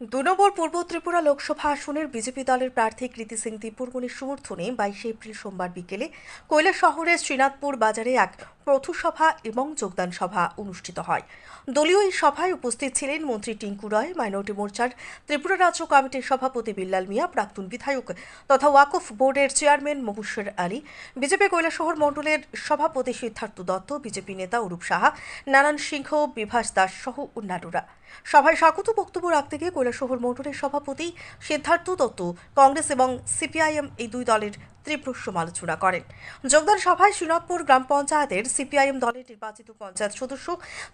দু নম্বর পূর্ব ত্রিপুরা লোকসভা আসনের বিজেপি দলের প্রার্থী কৃতি সিং তিপুরমণির সমর্থনে বাইশে এপ্রিল সোমবার বিকেলে কৈলা শহরের শ্রীনাথপুর বাজারে এক পথসভা এবং যোগদান সভা অনুষ্ঠিত হয়। দলীয় এই সভায় উপস্থিত ছিলেন মন্ত্রী টিঙ্কু রায়, মাইনরিটি মোর্চার ত্রিপুরা রাজ্য কমিটির সভাপতি বিল্লাল মিয়া, প্রাক্তন বিধায়ক তথা ওয়াকফ বোর্ডের চেয়ারম্যান মবুশের আলী, বিজেপি কৈলাসহর মণ্ডলের সভাপতি সিদ্ধার্থ দত্ত, বিজেপি নেতা অরূপ সাহা, নারায়ণ সিংহ, বিভাস দাস সহ অন্যান্যরা। সভায় স্বাগত বক্তব্য রাখতে গিয়ে কৈলাসহর মোটরের সভাপতি সিদ্ধার্থ দত্ত কংগ্রেস এবং সিপিআইএম এই দুই দলের তীব্র সমালোচনা করেন। যোগদান সভায় শ্রীনাথপুর গ্রাম পঞ্চায়েতের সিপিআইএম দলের নির্বাচিত পঞ্চায়েত সদস্য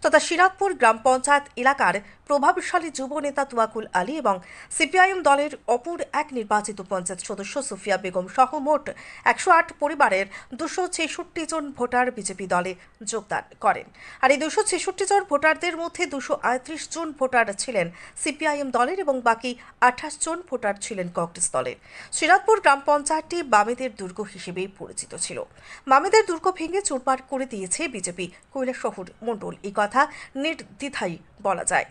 তথা শ্রীনাথপুর গ্রাম পঞ্চায়েত এলাকার প্রভাবশালী যুব নেতা তুয়াকুল আলী এবং সিপিআইএম দলের অপর এক নির্বাচিত পঞ্চায়েত সদস্য সুফিয়া বেগম সহ মোট একশো আট পরিবারের দুশো ছেষট্টি জন ভোটার বিজেপি দলে যোগদান করেন। আর এই দুশো ছেষট্টি জন ভোটারদের মধ্যে দুশো আয়ত্রিশ জন ভোটার ছিলেন সিপিআইএম দলের এবং বাকি আঠাশ জন ভোটার ছিলেন কংগ্রেস দলের। শ্রীনাথপুর গ্রাম পঞ্চায়েতটি বামেদের দুর্গ হিসেবেই পরিচিত ছিল। মামেদের দুর্গ ভেঙে চুরমার করে দিয়েছে বিজেপি। কৈলাসহর মণ্ডল, এই কথা নির্দ্বিধায় বলা যায়।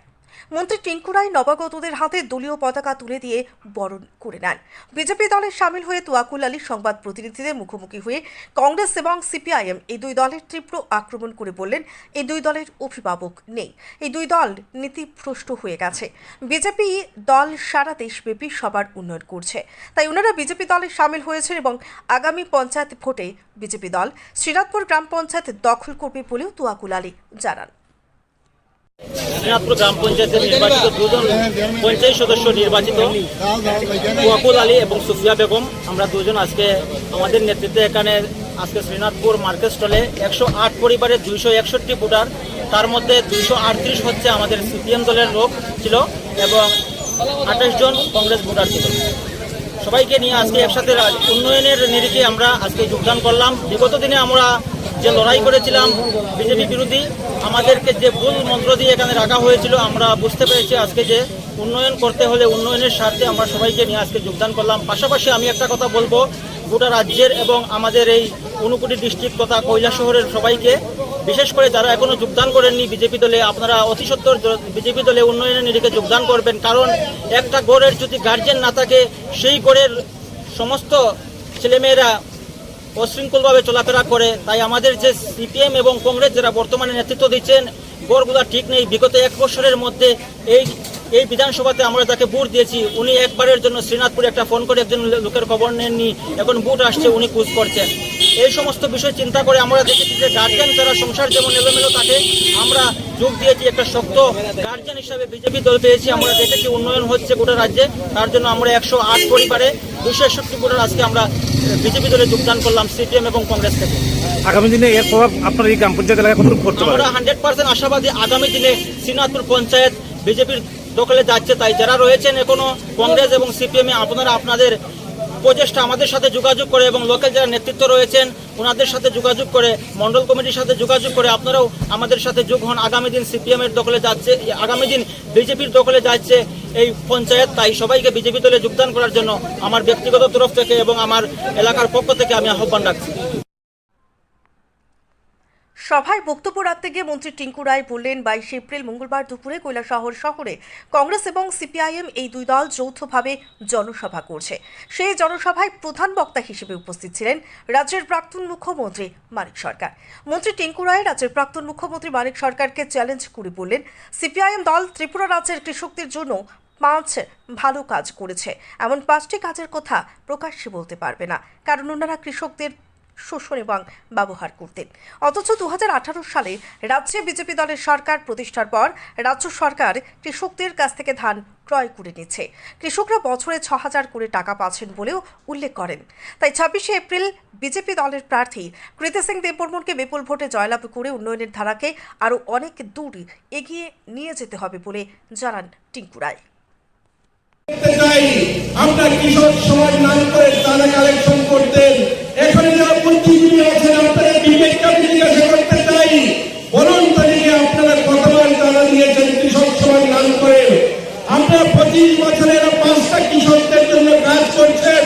মন্ত্রী টিঙ্কু রায় নবাগতদের হাতে দলীয় পতাকা তুলে দিয়ে বরণ করে নেন। বিজেপি দলে সামিল হয়ে তুয়াকুল আলী সংবাদ প্রতিনিধিদের মুখোমুখি হয়ে কংগ্রেস এবং সিপিআইএম এই দুই দলের তীব্র আক্রমণ করে বললেন, এই দুই দলের অভিভাবক নেই। এই দুই দল নীতিভ্রষ্ট হয়ে গেছে। বিজেপি দল সারা দেশব্যাপী সবার উন্নয়ন করছে। তাই ওনারা বিজেপি দলে সামিল হয়েছেন এবং আগামী পঞ্চায়েত ভোটে বিজেপি দল শ্রীনাথপুর গ্রাম পঞ্চায়েত দখল করবে বলেও তুয়াকুল আলী জানান। শ্রীনাথপুর গ্রাম পঞ্চায়েতের নির্বাচিত দুজন পঞ্চায়েত সদস্য নির্বাচিত, ওয়াকুল আলী এবং সুফিয়া বেগম। আমরা দুজন আজকে আমাদের নেতৃত্বে এখানে, আজকে শ্রীনাথপুর মার্কেট স্টলে একশো আট পরিবারের দুইশো একষট্টি ভোটার। তার মধ্যে দুইশো আটত্রিশ হচ্ছে আমাদের সিপিএম দলের লোক ছিল এবং আঠাশ জন কংগ্রেস ভোটার ছিল। সবাইকে নিয়ে আজকে একসাথে উন্নয়নের নিরিখে আমরা আজকে যোগদান করলাম। বিগত দিনে আমরা যে লড়াই করেছিলাম বিজেপি বিরোধী, আমাদেরকে যে ভুল মন্ত্র দিয়ে এখানে রাখা হয়েছিল, আমরা বুঝতে পেরেছি আজকে যে উন্নয়ন করতে হলে উন্নয়নের স্বার্থে আমরা সবাইকে নিয়ে আজকে যোগদান করলাম। পাশাপাশি আমি একটা কথা বলব, গোটা রাজ্যের এবং আমাদের এই অনুকুটি ডিস্ট্রিক্ট তথা কৈলা শহরের সবাইকে, বিশেষ করে যারা এখনও যোগদান করেননি বিজেপি দলে, আপনারা অতি সত্তর বিজেপি দলে উন্নয়নের নিরিখে যোগদান করবেন। কারণ একটা গড়ের যদি গার্জেন না থাকে, সেই গড়ের সমস্ত ছেলেমেয়েরা অশৃঙ্খলভাবে চলাফেরা করে, তাই আমাদের যে সিপিএম এবং কংগ্রেস যারা বর্তমানে নেতৃত্ব দিচ্ছেন গড়গুলা ঠিক নেই। বিগত এক বছরের মধ্যে এই এই বিধানসভাতে আমরা তাকে ভোট দিয়েছি উনি একবারের জন্য শ্রীনাথপুরে একটা ফোন করে একজন লোকের খবর নেননি। এখন ভোট আসছে উনি কুজ করছেন। এই সমস্ত বিষয় চিন্তা করে আমরা দেখেছি যে গার্জেন যারা সংসার যেমন এলোমেলো থাকে আমরা যোগ দিয়েছি একটা শক্ত গার্জেন হিসাবে বিজেপি দল পেয়েছি। আমরা দেখেছি উন্নয়ন হচ্ছে গোটা রাজ্যে। তার জন্য আমরা একশো আট পরিবারে দুশো একষট্টি ভোটার আজকে আমরা বিজেপি দলে যোগদান করলাম সিপিএম এবং কংগ্রেস থেকে। আগামী দিনে এর প্রভাব আপনার এই গ্রাম পঞ্চায়েত এলাকায় কতটুকু পড়তে পারে? আমরা হান্ড্রেড পার্সেন্ট আশাবাদী। আগামী দিনে শ্রীনাথপুর পঞ্চায়েত বিজেপির দখলে যাচ্ছে তাই যারা রয়েছেন এখনও কংগ্রেস এবং সিপিএম আপনারা আপনাদের প্রচেষ্টা আমাদের সাথে যোগাযোগ করে এবং লোকাল যারা নেতৃত্ব রয়েছেন ওনাদের সাথে যোগাযোগ করে, মন্ডল কমিটির সাথে যোগাযোগ করে আপনারাও আমাদের সাথে যোগ হন। আগামী দিন সিপিএম এর দখলে যাচ্ছে, আগামী দিন বিজেপির দখলে যাচ্ছে এই পঞ্চায়েত, তাই সবাইকে বিজেপি দলে যোগদান করার জন্য আমার ব্যক্তিগত তরফ থেকে এবং আমার এলাকার পক্ষ থেকে আমি আহ্বান রাখছি। সভায় বক্তব্য রাখতে গিয়ে মন্ত্রী টিঙ্কু রায় বললেন, বাইশে এপ্রিল মঙ্গলবার দুপুরে কৈলাসহর শহরে কংগ্রেস এবং সিপিআইএম এই দুই দল যৌথভাবে জনসভা করছে। সেই জনসভায় প্রধান বক্তা হিসেবে উপস্থিত ছিলেন রাজ্যের প্রাক্তন মুখ্যমন্ত্রী মানিক সরকার। মন্ত্রী টিঙ্কু রায় রাজ্যের প্রাক্তন মুখ্যমন্ত্রী মানিক সরকারকে চ্যালেঞ্জ করে বললেন, সিপিআইএম দল ত্রিপুরা রাজ্যের কৃষকদের জন্য পাঁচ ভালো কাজ করেছে। এমন পাঁচটি কাজের কথা প্রকাশ্যে বলতে পারবে না, কারণ ওনারা কৃষকদের শোষণ এবং ব্যবহার করতেন। অথচ দু হাজার আঠারো সালে রাজ্যে বিজেপি দলের সরকার প্রতিষ্ঠার পর রাজ্য সরকার কৃষকদের কাছ থেকে ধান ক্রয় করে নিচ্ছে। কৃষকরা বছরে ছ হাজার করে টাকা পাচ্ছেন বলেও উল্লেখ করেন। তাই ছাব্বিশে এপ্রিল বিজেপি দলের প্রার্থী কৃতি সিং দেববর্মনকে বিপুল ভোটে জয়লাভ করে উন্নয়নের ধারাকে আরও অনেক দূর এগিয়ে নিয়ে যেতে হবে বলে জানান টিঙ্কু রায়। করতে আমরা কৃষক সমাজ নাম করে চাঁদা কালেকশন করতেন তিন বছরের পাঁচটা কৃষকদের জন্য কাজ করছেন।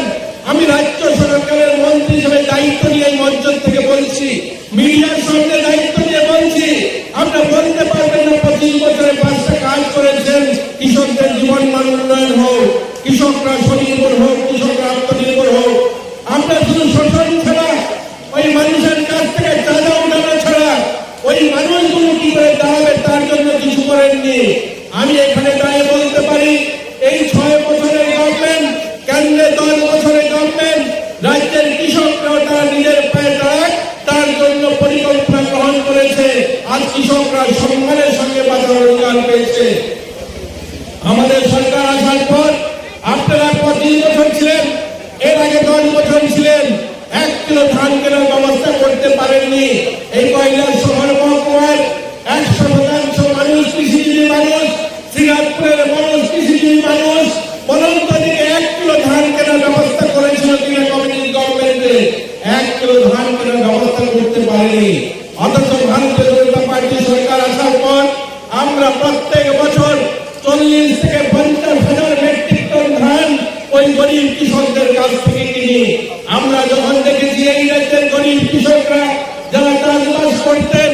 আমি রাজ্য সরকারের মন্ত্রী হিসেবে দায়িত্ব নিয়ে এই মঞ্চল থেকে বলছি, মিডিয়ার সামনে দায়িত্ব নিয়ে বলছি আমরা বলতে পারবেন না পঁচিশ বছরে পাঁচটা কাজ করেছেন, কৃষকদের জীবন মান উন্নয়ন হোক, কৃষকরা স্বনির্ভর হোক, কৃষকরা আত্মনির্ভর হোক। আমরা শুধু শোষণ ছাড়া, ওই মানুষের কাছ থেকে চাঁদা উঠানো ছাড়া, ওই মানুষগুলো কি করে দাঁড়াবে তার জন্য কিছু করেননি। জন্য পরিকল্পনা গ্রহণ করেছে। আর কৃষকরা সম্মানের সঙ্গে বাজার অধিকার পেয়েছে। আমাদের সরকার আসার পর, আপনারা পঁচিশ বছর ছিলেন, এর আগে দশ বছর ছিলেন। এক কিলো ধান কেনার ব্যবস্থা করতে পারেননি। এই কয়লা শহর মহকুমার একশো শতাংশ মানুষ কৃষিজীবী মানুষ শ্রীরাজপুরের মানুষ কৃষিজীবী মানুষ। বলন্ত এক কিলো ধান কেনার ব্যবস্থা করেছিল কিনা কমিটি? এক কিলো ধান কেনার ব্যবস্থা করতে পারেনি। অথচ ভারতীয় জনতা পার্টি সরকার আসার পর আমরা প্রত্যেক বছর চল্লিশ থেকে পঞ্চাশ হাজার মেট্রিক টন ধান ওই গরিব কৃষকদের কাছ থেকে কিনি। আমরা যখন দেখেছি এই রাজ্যের গরিব কৃষকরা যারা চাষবাস করতেন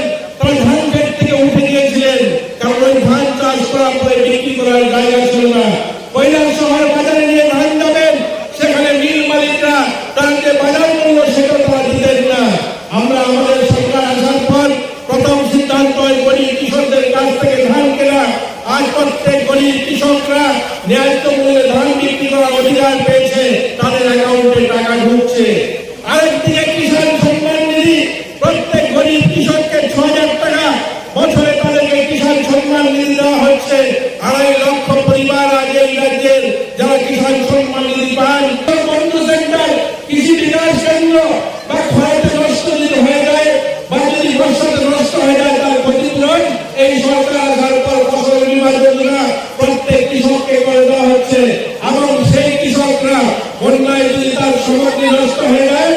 জায়গায় ঢুকছে আরেকদিকে বন্যায় যদি তার সামগ্রী নষ্ট হয়ে যায়